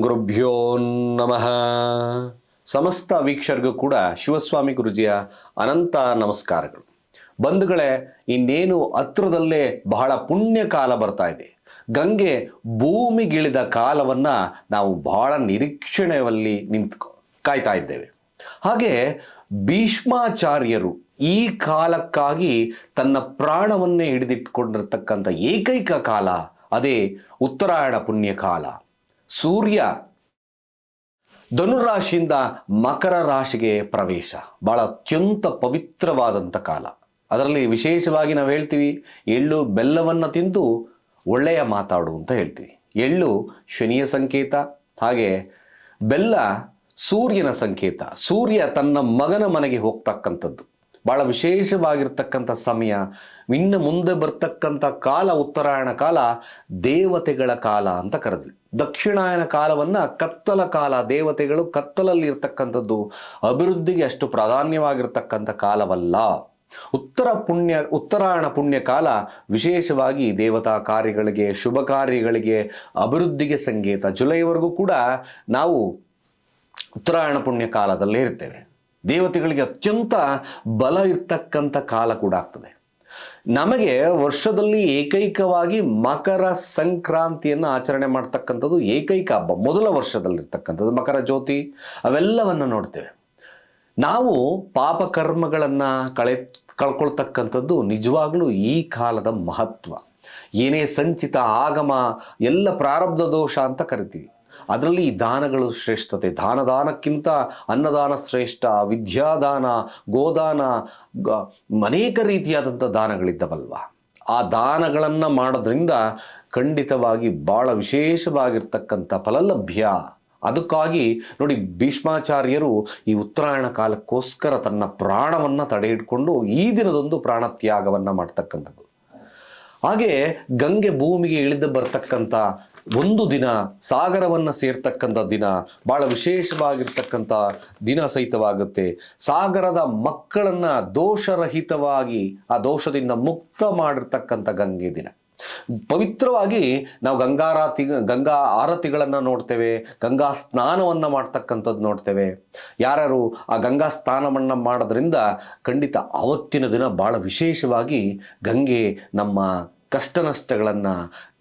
ಗುರುಭ್ಯೋ ನಮಃ. ಸಮಸ್ತ ವೀಕ್ಷರ್ಗೂ ಕೂಡ ಶಿವಸ್ವಾಮಿ ಗುರುಜಿಯ ಅನಂತ ನಮಸ್ಕಾರಗಳು. ಬಂಧುಗಳೇ, ಇನ್ನೇನು ಹತ್ರದಲ್ಲೇ ಬಹಳ ಪುಣ್ಯ ಕಾಲ ಬರ್ತಾ ಇದೆ. ಗಂಗೆ ಭೂಮಿಗಿಳಿದ ಕಾಲವನ್ನು ನಾವು ಬಹಳ ನಿರೀಕ್ಷಣೆಯಲ್ಲಿ ನಿಂತು ಕಾಯ್ತಾ ಇದ್ದೇವೆ. ಹಾಗೆ ಭೀಷ್ಮಾಚಾರ್ಯರು ಈ ಕಾಲಕ್ಕಾಗಿ ತನ್ನ ಪ್ರಾಣವನ್ನೇ ಹಿಡಿದಿಟ್ಟುಕೊಂಡಿರ್ತಕ್ಕಂಥ ಏಕೈಕ ಕಾಲ, ಅದೇ ಉತ್ತರಾಯಣ ಪುಣ್ಯ ಕಾಲ. ಸೂರ್ಯ ಧನುರಾಶಿಯಿಂದ ಮಕರ ರಾಶಿಗೆ ಪ್ರವೇಶ. ಬಹಳ ಅತ್ಯಂತ ಪವಿತ್ರವಾದಂಥ ಕಾಲ. ಅದರಲ್ಲಿ ವಿಶೇಷವಾಗಿ ನಾವು ಹೇಳ್ತೀವಿ, ಎಳ್ಳು ಬೆಲ್ಲವನ್ನು ತಿಂದು ಒಳ್ಳೆಯ ಮಾತಾಡು ಅಂತ ಹೇಳ್ತೀವಿ. ಎಳ್ಳು ಶನಿಯ ಸಂಕೇತ, ಹಾಗೆ ಬೆಲ್ಲ ಸೂರ್ಯನ ಸಂಕೇತ. ಸೂರ್ಯ ತನ್ನ ಮಗನ ಮನೆಗೆ ಹೋಗ್ತಕ್ಕಂಥದ್ದು. ಬಹಳ ವಿಶೇಷವಾಗಿರ್ತಕ್ಕಂಥ ಸಮಯ, ಇನ್ನು ಮುಂದೆ ಬರ್ತಕ್ಕಂಥ ಕಾಲ, ಉತ್ತರಾಯಣ ಕಾಲ ದೇವತೆಗಳ ಕಾಲ ಅಂತ ಕರೆದ್ವಿ. ದಕ್ಷಿಣಾಯನ ಕಾಲವನ್ನ ಕತ್ತಲ ಕಾಲ, ದೇವತೆಗಳು ಕತ್ತಲಲ್ಲಿ ಇರ್ತಕ್ಕಂಥದ್ದು, ಅಭಿವೃದ್ಧಿಗೆ ಅಷ್ಟು ಪ್ರಾಧಾನ್ಯವಾಗಿರ್ತಕ್ಕಂಥ ಕಾಲವಲ್ಲ. ಉತ್ತರ ಪುಣ್ಯ, ಉತ್ತರಾಯಣ ಪುಣ್ಯ ಕಾಲ ವಿಶೇಷವಾಗಿ ದೇವತಾ ಕಾರ್ಯಗಳಿಗೆ, ಶುಭ ಕಾರ್ಯಗಳಿಗೆ, ಅಭಿವೃದ್ಧಿಗೆ ಸಂಕೇತ. ಜುಲೈವರೆಗೂ ಕೂಡ ನಾವು ಉತ್ತರಾಯಣ ಪುಣ್ಯ ಕಾಲದಲ್ಲೇ ಇರ್ತೇವೆ. ದೇವತೆಗಳಿಗೆ ಅತ್ಯಂತ ಬಲ ಇರ್ತಕ್ಕಂಥ ಕಾಲ ಕೂಡ ಆಗ್ತದೆ. ನಮಗೆ ವರ್ಷದಲ್ಲಿ ಏಕೈಕವಾಗಿ ಮಕರ ಸಂಕ್ರಾಂತಿಯನ್ನು ಆಚರಣೆ ಮಾಡ್ತಕ್ಕಂಥದ್ದು ಏಕೈಕ ಹಬ್ಬ. ಮೊದಲ ವರ್ಷದಲ್ಲಿರ್ತಕ್ಕಂಥದ್ದು ಮಕರ ಜ್ಯೋತಿ, ಅವೆಲ್ಲವನ್ನು ನೋಡ್ತೇವೆ. ನಾವು ಪಾಪಕರ್ಮಗಳನ್ನು ಕಳೆ, ಕಳ್ಕೊಳ್ತಕ್ಕಂಥದ್ದು ನಿಜವಾಗ್ಲೂ ಈ ಕಾಲದ ಮಹತ್ವ. ಏನೇ ಸಂಚಿತ ಆಗಮ, ಎಲ್ಲ ಪ್ರಾರಬ್ಧ ದೋಷ ಅಂತ ಕರಿತೀವಿ. ಅದರಲ್ಲಿ ಈ ದಾನಗಳು ಶ್ರೇಷ್ಠತೆ. ದಾನದಾನಕ್ಕಿಂತ ಅನ್ನದಾನ ಶ್ರೇಷ್ಠ, ವಿದ್ಯಾದಾನ, ಗೋದಾನ ಅನೇಕ ರೀತಿಯಾದಂಥ ದಾನಗಳಿದ್ದವಲ್ವ. ಆ ದಾನಗಳನ್ನು ಮಾಡೋದ್ರಿಂದ ಖಂಡಿತವಾಗಿ ಭಾಳ ವಿಶೇಷವಾಗಿರ್ತಕ್ಕಂಥ ಫಲ ಲಭ್ಯ ಅದಕ್ಕಾಗಿ ನೋಡಿ ಭೀಷ್ಮಾಚಾರ್ಯರು ಈ ಉತ್ತರಾಯಣ ಕಾಲಕ್ಕೋಸ್ಕರ ತನ್ನ ಪ್ರಾಣವನ್ನು ತಡೆ ಹಿಡ್ಕೊಂಡು ಈ ದಿನದೊಂದು ಪ್ರಾಣತ್ಯಾಗವನ್ನು ಮಾಡ್ತಕ್ಕಂಥದ್ದು. ಹಾಗೆ ಗಂಗೆ ಭೂಮಿಗೆ ಇಳಿದು ಬರ್ತಕ್ಕಂಥ ಒಂದು ದಿನ ಸಾಗರವನ್ನು ಸೇರ್ತಕ್ಕಂಥ ದಿನ, ಬಹಳ ವಿಶೇಷವಾಗಿರ್ತಕ್ಕಂಥ ದಿನ ಸಹಿತವಾಗುತ್ತೆ. ಸಾಗರದ ಮಕ್ಕಳನ್ನು ದೋಷರಹಿತವಾಗಿ, ಆ ದೋಷದಿಂದ ಮುಕ್ತ ಮಾಡಿರ್ತಕ್ಕಂಥ ಗಂಗೆ ದಿನ. ಪವಿತ್ರವಾಗಿ ನಾವು ಗಂಗಾರಾತಿ ಗಂಗಾ ಆರತಿಗಳನ್ನು ನೋಡ್ತೇವೆ, ಗಂಗಾ ಸ್ನಾನವನ್ನು ಮಾಡ್ತಕ್ಕಂಥದ್ದು ನೋಡ್ತೇವೆ. ಯಾರ್ಯಾರು ಆ ಗಂಗಾ ಸ್ನಾನವನ್ನು ಮಾಡೋದ್ರಿಂದ ಖಂಡಿತ ಆವತ್ತಿನ ದಿನ ಭಾಳ ವಿಶೇಷವಾಗಿ ಗಂಗೆ ನಮ್ಮ ಕಷ್ಟ ನಷ್ಟಗಳನ್ನು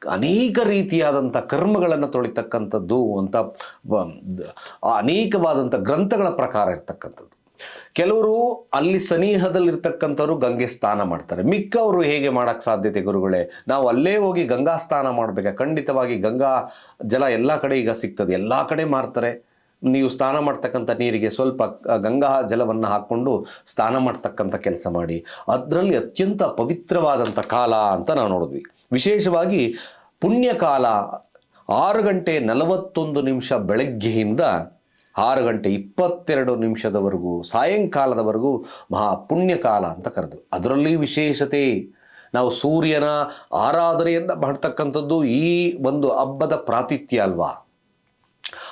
ಅನೇಕ ರೀತಿಯಾದಂಥ ಕರ್ಮಗಳನ್ನು ತೊಳಿತಕ್ಕಂಥದ್ದು ಅಂತ ಅನೇಕವಾದಂಥ ಗ್ರಂಥಗಳ ಪ್ರಕಾರ ಇರ್ತಕ್ಕಂಥದ್ದು. ಕೆಲವರು ಅಲ್ಲಿ ಸನಿಹದಲ್ಲಿರ್ತಕ್ಕಂಥವ್ರು ಗಂಗೆ ಸ್ನಾನ ಮಾಡ್ತಾರೆ. ಮಿಕ್ಕವರು ಹೇಗೆ ಮಾಡೋಕ್ಕೆ ಸಾಧ್ಯತೆ ಗುರುಗಳೇ? ನಾವು ಅಲ್ಲೇ ಹೋಗಿ ಗಂಗಾ ಸ್ನಾನ ಮಾಡಬೇಕಾ? ಖಂಡಿತವಾಗಿ ಗಂಗಾ ಜಲ ಎಲ್ಲ ಕಡೆ ಈಗ ಸಿಗ್ತದೆ. ಎಲ್ಲ ಕಡೆ ಮಾರ್ತಾರೆ. ನೀವು ಸ್ನಾನ ಮಾಡ್ತಕ್ಕಂಥ ನೀರಿಗೆ ಸ್ವಲ್ಪ ಗಂಗಾ ಜಲವನ್ನು ಹಾಕ್ಕೊಂಡು ಸ್ನಾನ ಮಾಡ್ತಕ್ಕಂಥ ಕೆಲಸ ಮಾಡಿ. ಅದರಲ್ಲಿ ಅತ್ಯಂತ ಪವಿತ್ರವಾದಂಥ ಕಾಲ ಅಂತ ನಾವು ನೋಡಿದ್ವಿ. ವಿಶೇಷವಾಗಿ ಪುಣ್ಯಕಾಲ, ಆರು ಗಂಟೆ ನಲವತ್ತೊಂದು ನಿಮಿಷ ಬೆಳಗ್ಗೆಯಿಂದ ಆರು ಗಂಟೆ ಇಪ್ಪತ್ತೆರಡು ನಿಮಿಷದವರೆಗೂ, ಸಾಯಂಕಾಲದವರೆಗೂ ಮಹಾ ಪುಣ್ಯಕಾಲ ಅಂತ ಕರೆದು ಅದರಲ್ಲಿ ವಿಶೇಷತೆ, ನಾವು ಸೂರ್ಯನ ಆರಾಧನೆಯನ್ನು ಮಾಡ್ತಕ್ಕಂಥದ್ದು ಈ ಒಂದು ಹಬ್ಬದ ಪ್ರಾತಿಥ್ಯ ಅಲ್ವಾ?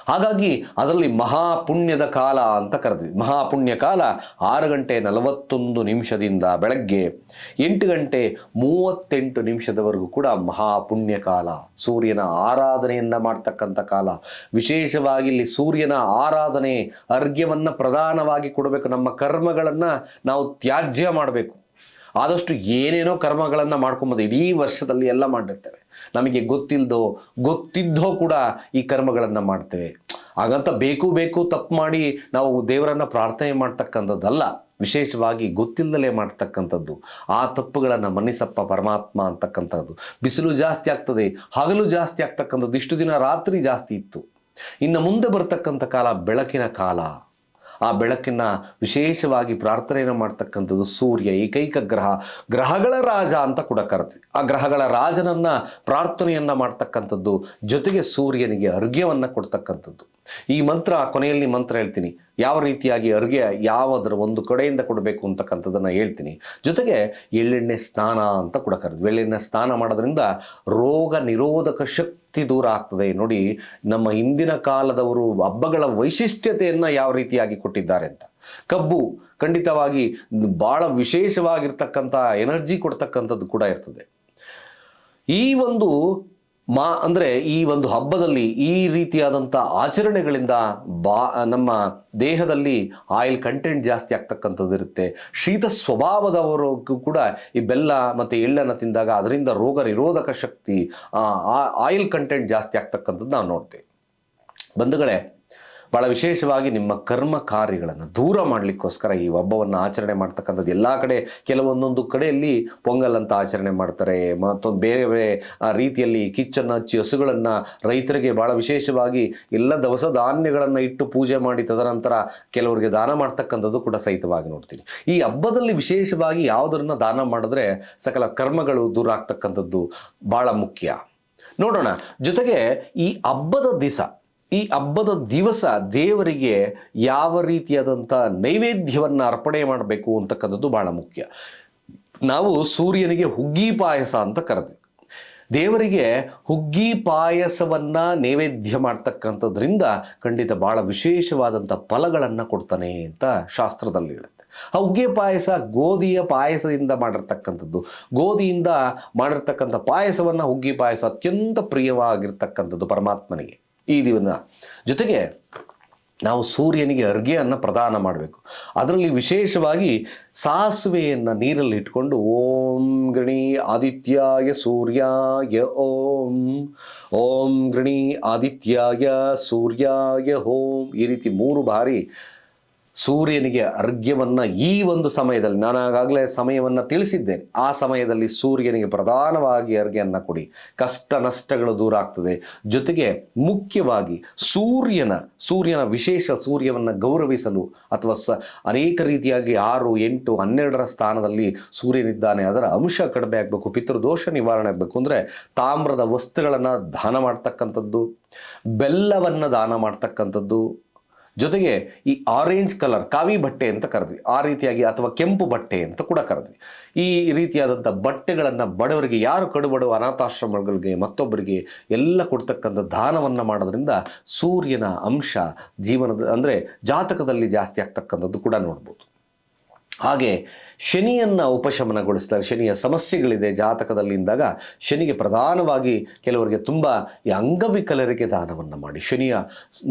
ಹಾಗಾಗಿ ಅದರಲ್ಲಿ ಮಹಾಪುಣ್ಯದ ಕಾಲ ಅಂತ ಕರೆದ್ವಿ. ಮಹಾಪುಣ್ಯ ಕಾಲ ಆರು ಗಂಟೆ ನಲವತ್ತೊಂದು ನಿಮಿಷದಿಂದ ಬೆಳಗ್ಗೆ ಎಂಟು ಗಂಟೆ ಮೂವತ್ತೆಂಟು ನಿಮಿಷದವರೆಗೂ ಕೂಡ ಮಹಾಪುಣ್ಯ ಕಾಲ. ಸೂರ್ಯನ ಆರಾಧನೆಯನ್ನ ಮಾಡ್ತಕ್ಕಂಥ ಕಾಲ. ವಿಶೇಷವಾಗಿ ಇಲ್ಲಿ ಸೂರ್ಯನ ಆರಾಧನೆ ಅರ್ಘ್ಯವನ್ನು ಪ್ರಧಾನವಾಗಿ ಕೊಡಬೇಕು. ನಮ್ಮ ಕರ್ಮಗಳನ್ನು ನಾವು ತ್ಯಾಜ್ಯ ಮಾಡಬೇಕು. ಆದಷ್ಟು ಏನೇನೋ ಕರ್ಮಗಳನ್ನು ಮಾಡ್ಕೊಂಬೋದು ಇಡೀ ವರ್ಷದಲ್ಲಿ ಎಲ್ಲ ಮಾಡಿರ್ತೇವೆ ನಮಗೆ ಗೊತ್ತಿಲ್ಲದೋ ಗೊತ್ತಿದ್ದೋ ಕೂಡ ಈ ಕರ್ಮಗಳನ್ನು ಮಾಡ್ತೇವೆ. ಹಾಗಂತ ಬೇಕು ಬೇಕು ತಪ್ಪು ಮಾಡಿ ನಾವು ದೇವರನ್ನು ಪ್ರಾರ್ಥನೆ ಮಾಡ್ತಕ್ಕಂಥದ್ದಲ್ಲ. ವಿಶೇಷವಾಗಿ ಗೊತ್ತಿಲ್ಲದಲೇ ಮಾಡ್ತಕ್ಕಂಥದ್ದು. ಆ ತಪ್ಪುಗಳನ್ನು ಮನ್ನಿಸಪ್ಪ ಪರಮಾತ್ಮ ಅಂತಕ್ಕಂಥದ್ದು. ಬಿಸಿಲು ಜಾಸ್ತಿ ಆಗ್ತದೆ, ಹಗಲು ಜಾಸ್ತಿ ಆಗ್ತಕ್ಕಂಥದ್ದು. ಇಷ್ಟು ದಿನ ರಾತ್ರಿ ಜಾಸ್ತಿ ಇತ್ತು. ಇನ್ನು ಮುಂದೆ ಬರ್ತಕ್ಕಂಥ ಕಾಲ ಬೆಳಕಿನ ಕಾಲ. ಆ ಬೆಳಕಿನ ವಿಶೇಷವಾಗಿ ಪ್ರಾರ್ಥನೆಯನ್ನು ಮಾಡ್ತಕ್ಕಂಥದ್ದು ಸೂರ್ಯ, ಏಕೈಕ ಗ್ರಹ, ಗ್ರಹಗಳ ರಾಜ ಅಂತ ಕೂಡ ಕರೆದ್ವಿ. ಆ ಗ್ರಹಗಳ ರಾಜನನ್ನ ಪ್ರಾರ್ಥನೆಯನ್ನ ಮಾಡ್ತಕ್ಕಂಥದ್ದು ಜೊತೆಗೆ ಸೂರ್ಯನಿಗೆ ಅರ್ಘ್ಯವನ್ನು ಕೊಡ್ತಕ್ಕಂಥದ್ದು. ಈ ಮಂತ್ರ, ಕೊನೆಯಲ್ಲಿ ಮಂತ್ರ ಹೇಳ್ತೀನಿ. ಯಾವ ರೀತಿಯಾಗಿ ಅರ್ಗೆ ಯಾವದರ ಒಂದು ಕಡೆಯಿಂದ ಕೊಡಬೇಕು ಅಂತಕ್ಕಂಥದ್ದನ್ನು ಹೇಳ್ತೀನಿ. ಜೊತೆಗೆ ಎಳ್ಳೆಣ್ಣೆ ಸ್ನಾನ ಅಂತ ಕೂಡ ಕರೆದ್ವಿ. ಎಳ್ಳೆಣ್ಣೆ ಸ್ನಾನ ಮಾಡೋದ್ರಿಂದ ರೋಗ ನಿರೋಧಕ ಶಕ್ತಿ ದೂರ ಆಗ್ತದೆ. ನೋಡಿ, ನಮ್ಮ ಹಿಂದಿನ ಕಾಲದವರು ಹಬ್ಬಗಳ ವೈಶಿಷ್ಟ್ಯತೆಯನ್ನು ಯಾವ ರೀತಿಯಾಗಿ ಕೊಟ್ಟಿದ್ದಾರೆ ಅಂತ. ಕಬ್ಬು ಖಂಡಿತವಾಗಿ ಭಾಳ ವಿಶೇಷವಾಗಿರ್ತಕ್ಕಂಥ ಎನರ್ಜಿ ಕೊಡ್ತಕ್ಕಂಥದ್ದು ಕೂಡ ಇರ್ತದೆ. ಈ ಒಂದು ಮಾ ಅಂದರೆ ಈ ಒಂದು ಹಬ್ಬದಲ್ಲಿ ಈ ರೀತಿಯಾದಂಥ ಆಚರಣೆಗಳಿಂದ ಬಾ ನಮ್ಮ ದೇಹದಲ್ಲಿ ಆಯಿಲ್ ಕಂಟೆಂಟ್ ಜಾಸ್ತಿ ಆಗ್ತಕ್ಕಂಥದ್ದು ಇರುತ್ತೆ. ಶೀತ ಸ್ವಭಾವದವರಿಗೂ ಕೂಡ ಈ ಬೆಲ್ಲ ಮತ್ತು ಎಳ್ಳನ್ನು ತಿಂದಾಗ ಅದರಿಂದ ರೋಗ ನಿರೋಧಕ ಶಕ್ತಿ ಆಯಿಲ್ ಕಂಟೆಂಟ್ ಜಾಸ್ತಿ ಆಗ್ತಕ್ಕಂಥದ್ದು ನಾವು ನೋಡ್ತೇವೆ. ಬಂಧುಗಳೇ ಭಾಳ ವಿಶೇಷವಾಗಿ ನಿಮ್ಮ ಕರ್ಮ ಕಾರ್ಯಗಳನ್ನು ದೂರ ಮಾಡಲಿಕ್ಕೋಸ್ಕರ ಈ ಹಬ್ಬವನ್ನು ಆಚರಣೆ ಮಾಡ್ತಕ್ಕಂಥದ್ದು ಎಲ್ಲ ಕಡೆ ಕೆಲವೊಂದೊಂದು ಕಡೆಯಲ್ಲಿ ಪೊಂಗಲ್ ಅಂತ ಆಚರಣೆ ಮಾಡ್ತಾರೆ. ಮತ್ತೊಂದು ಬೇರೆ ಬೇರೆ ರೀತಿಯಲ್ಲಿ ಕಿಚ್ಚನ್ನು ಹಚ್ಚಿ ಹಸುಗಳನ್ನು ರೈತರಿಗೆ ಭಾಳ ವಿಶೇಷವಾಗಿ ಎಲ್ಲ ದವಸ ಧಾನ್ಯಗಳನ್ನು ಇಟ್ಟು ಪೂಜೆ ಮಾಡಿ ತದನಂತರ ಕೆಲವರಿಗೆ ದಾನ ಮಾಡ್ತಕ್ಕಂಥದ್ದು ಕೂಡ ಸಹಿತವಾಗಿ ನೋಡ್ತೀನಿ. ಈ ಹಬ್ಬದಲ್ಲಿ ವಿಶೇಷವಾಗಿ ಯಾವುದನ್ನು ದಾನ ಮಾಡಿದ್ರೆ ಸಕಲ ಕರ್ಮಗಳು ದೂರ ಆಗ್ತಕ್ಕಂಥದ್ದು ಭಾಳ ಮುಖ್ಯ. ನೋಡೋಣ, ಜೊತೆಗೆ ಈ ಹಬ್ಬದ ದಿವಸ ಈ ಹಬ್ಬದ ದಿವಸ ದೇವರಿಗೆ ಯಾವ ರೀತಿಯಾದಂಥ ನೈವೇದ್ಯವನ್ನು ಅರ್ಪಣೆ ಮಾಡಬೇಕು ಅಂತಕ್ಕಂಥದ್ದು ಬಹಳ ಮುಖ್ಯ. ನಾವು ಸೂರ್ಯನಿಗೆ ಹುಗ್ಗಿ ಪಾಯಸ ಅಂತ ಕರೆದ್ವಿ ದೇವರಿಗೆ ಹುಗ್ಗಿ ಪಾಯಸವನ್ನು ನೈವೇದ್ಯ ಮಾಡ್ತಕ್ಕಂಥದ್ರಿಂದ ಖಂಡಿತ ಭಾಳ ವಿಶೇಷವಾದಂಥ ಫಲಗಳನ್ನು ಕೊಡ್ತಾನೆ ಅಂತ ಶಾಸ್ತ್ರದಲ್ಲಿ ಹೇಳುತ್ತೆ. ಆ ಹುಗ್ಗಿ ಪಾಯಸ ಗೋಧಿಯ ಪಾಯಸದಿಂದ ಮಾಡಿರ್ತಕ್ಕಂಥದ್ದು. ಗೋಧಿಯಿಂದ ಮಾಡಿರ್ತಕ್ಕಂಥ ಪಾಯಸವನ್ನು ಹುಗ್ಗಿ ಪಾಯಸ ಅತ್ಯಂತ ಪ್ರಿಯವಾಗಿರ್ತಕ್ಕಂಥದ್ದು ಪರಮಾತ್ಮನಿಗೆ. ಈ ದಿನ ಜೊತೆಗೆ ನಾವು ಸೂರ್ಯನಿಗೆ ಅರ್ಘ್ಯವನ್ನು ಪ್ರದಾನ ಮಾಡಬೇಕು. ಅದರಲ್ಲಿ ವಿಶೇಷವಾಗಿ ಸಾಸುವೆಯನ್ನು ನೀರಲ್ಲಿ ಇಟ್ಕೊಂಡು ಓಂ ಗೃಣಿ ಆದಿತ್ಯಾಯ ಸೂರ್ಯಾಯ ಓಂ ಓಂ ಗೃಣಿ ಆದಿತ್ಯಾಯ ಸೂರ್ಯಾಯ ಓಂ ಈ ರೀತಿ ಮೂರು ಬಾರಿ ಸೂರ್ಯನಿಗೆ ಅರ್ಘ್ಯವನ್ನು ಈ ಒಂದು ಸಮಯದಲ್ಲಿ, ನಾನು ಆಗಾಗಲೇ ಸಮಯವನ್ನು ತಿಳಿಸಿದ್ದೇನೆ. ಆ ಸಮಯದಲ್ಲಿ ಸೂರ್ಯನಿಗೆ ಪ್ರಧಾನವಾಗಿ ಅರ್ಘ್ಯವನ್ನು ಕೊಡಿ. ಕಷ್ಟ ನಷ್ಟಗಳು ದೂರ ಆಗ್ತದೆ. ಜೊತೆಗೆ ಮುಖ್ಯವಾಗಿ ಸೂರ್ಯನ ಸೂರ್ಯನ ವಿಶೇಷ ಸೂರ್ಯವನ್ನು ಗೌರವಿಸಲು ಅಥವಾ ಸ, ಅನೇಕ ರೀತಿಯಾಗಿ ಆರು, ಎಂಟು, ಹನ್ನೆರಡರ ಸ್ಥಾನದಲ್ಲಿ ಸೂರ್ಯನಿದ್ದಾನೆ. ಅದರ ಅಂಶ ಕಡಿಮೆ ಆಗಬೇಕು, ಪಿತೃದೋಷ ನಿವಾರಣೆ ಆಗಬೇಕು. ಅಂದರೆ ತಾಮ್ರದ ವಸ್ತುಗಳನ್ನು ದಾನ ಮಾಡ್ತಕ್ಕಂಥದ್ದು, ಬೆಲ್ಲವನ್ನು ದಾನ ಮಾಡ್ತಕ್ಕಂಥದ್ದು ಜೊತೆಗೆ ಈ ಆರೆಂಜ್ ಕಲರ್ ಕಾವಿ ಬಟ್ಟೆ ಅಂತ ಕರೆದ್ವಿ. ಆ ರೀತಿಯಾಗಿ ಅಥವಾ ಕೆಂಪು ಬಟ್ಟೆ ಅಂತ ಕೂಡ ಕರೆದ್ವಿ. ಈ ರೀತಿಯಾದಂಥ ಬಟ್ಟೆಗಳನ್ನು ಬಡವರಿಗೆ ಯಾರು ಕಡುಬಡವ ಅನಾಥಾಶ್ರಮಗಳಿಗೆ ಮತ್ತೊಬ್ಬರಿಗೆ ಎಲ್ಲ ಕೊಡ್ತಕ್ಕಂಥ ದಾನವನ್ನು ಮಾಡೋದ್ರಿಂದ ಸೂರ್ಯನ ಅಂಶ ಜೀವನದ ಅಂದರೆ ಜಾತಕದಲ್ಲಿ ಜಾಸ್ತಿ ಆಗ್ತಕ್ಕಂಥದ್ದು ಕೂಡ ನೋಡ್ಬೋದು. ಹಾಗೆ ಶನಿಯನ್ನು ಉಪಶಮನಗೊಳಿಸ್ತಾರೆ. ಶನಿಯ ಸಮಸ್ಯೆಗಳಿದೆ ಜಾತಕದಲ್ಲಿ ಇದ್ದಾಗ ಶನಿಗೆ ಪ್ರಧಾನವಾಗಿ ಕೆಲವರಿಗೆ ತುಂಬ ಈ ಅಂಗವಿಕಲರಿಗೆ ದಾನವನ್ನು ಮಾಡಿ. ಶನಿಯ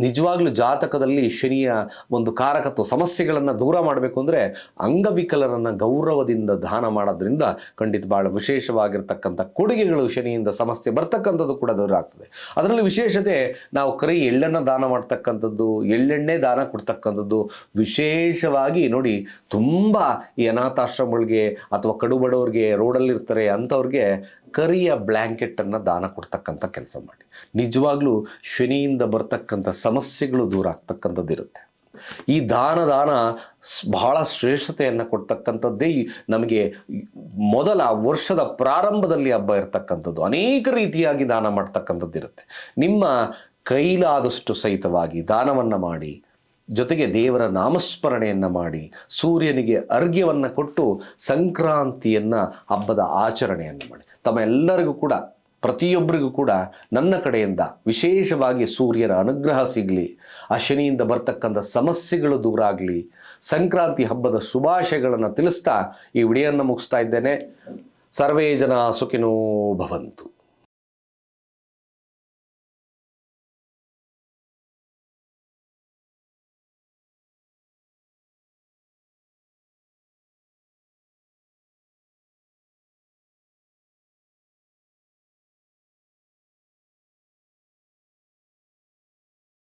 ನಿಜವಾಗ್ಲೂ ಜಾತಕದಲ್ಲಿ ಶನಿಯ ಒಂದು ಕಾರಕತ್ವ ಸಮಸ್ಯೆಗಳನ್ನು ದೂರ ಮಾಡಬೇಕು ಅಂದರೆ ಅಂಗವಿಕಲರನ್ನು ಗೌರವದಿಂದ ದಾನ ಮಾಡೋದ್ರಿಂದ ಖಂಡಿತ ಭಾಳ ವಿಶೇಷವಾಗಿರ್ತಕ್ಕಂಥ ಕೊಡುಗೆಗಳು ಶನಿಯಿಂದ ಸಮಸ್ಯೆ ಬರ್ತಕ್ಕಂಥದ್ದು ಕೂಡ ದೂರ ಆಗ್ತದೆ. ಅದರಲ್ಲಿ ವಿಶೇಷತೆ ನಾವು ಕರಿ ಎಳ್ಳನ್ನು ದಾನ ಮಾಡ್ತಕ್ಕಂಥದ್ದು, ಎಳ್ಳೆಣ್ಣೆ ದಾನ ಕೊಡ್ತಕ್ಕಂಥದ್ದು ವಿಶೇಷವಾಗಿ ನೋಡಿ ತುಂಬ ಈ ಅನಾಥಾಶ್ರಮಗಳಿಗೆ ಅಥವಾ ಕಡುಬಡವ್ರಿಗೆ ರೋಡಲ್ಲಿರ್ತಾರೆ ಅಂಥವ್ರಿಗೆ ಕರಿಯ ಬ್ಲ್ಯಾಂಕೆಟನ್ನು ದಾನ ಕೊಡ್ತಕ್ಕಂಥ ಕೆಲಸ ಮಾಡಿ. ನಿಜವಾಗ್ಲೂ ಶನಿಯಿಂದ ಬರ್ತಕ್ಕಂಥ ಸಮಸ್ಯೆಗಳು ದೂರ ಆಗ್ತಕ್ಕಂಥದ್ದು ಇರುತ್ತೆ. ಈ ದಾನ ದಾನ ಬಹಳ ಶ್ರೇಷ್ಠತೆಯನ್ನು ಕೊಡ್ತಕ್ಕಂಥದ್ದೇ ನಮಗೆ ಮೊದಲ ವರ್ಷದ ಪ್ರಾರಂಭದಲ್ಲಿ ಹಬ್ಬ ಇರತಕ್ಕಂಥದ್ದು. ಅನೇಕ ರೀತಿಯಾಗಿ ದಾನ ಮಾಡ್ತಕ್ಕಂಥದ್ದು ಇರುತ್ತೆ ನಿಮ್ಮ ಕೈಲಾದಷ್ಟು ಸಹಿತವಾಗಿ ದಾನವನ್ನು ಮಾಡಿ ಜೊತೆಗೆ ದೇವರ ನಾಮಸ್ಮರಣೆಯನ್ನು ಮಾಡಿ ಸೂರ್ಯನಿಗೆ ಅರ್ಘ್ಯವನ್ನು ಕೊಟ್ಟು ಸಂಕ್ರಾಂತಿಯನ್ನು ಹಬ್ಬದ ಆಚರಣೆಯನ್ನು ಮಾಡಿ. ತಮ್ಮ ಎಲ್ಲರಿಗೂ ಕೂಡ, ಪ್ರತಿಯೊಬ್ಬರಿಗೂ ಕೂಡ ನನ್ನ ಕಡೆಯಿಂದ ವಿಶೇಷವಾಗಿ ಸೂರ್ಯನ ಅನುಗ್ರಹ ಸಿಗಲಿ, ಆ ಶನಿಯಿಂದ ಬರ್ತಕ್ಕಂಥ ಸಮಸ್ಯೆಗಳು ದೂರ ಆಗಲಿ, ಸಂಕ್ರಾಂತಿ ಹಬ್ಬದ ಶುಭಾಶಯಗಳನ್ನು ತಿಳಿಸ್ತಾ ಈ ವಿಡಿಯೋನ ಮುಗಿಸ್ತಾ ಇದ್ದೇನೆ. ಸರ್ವೇ ಜನ ಸುಖಿನೋ ಭವಂತು.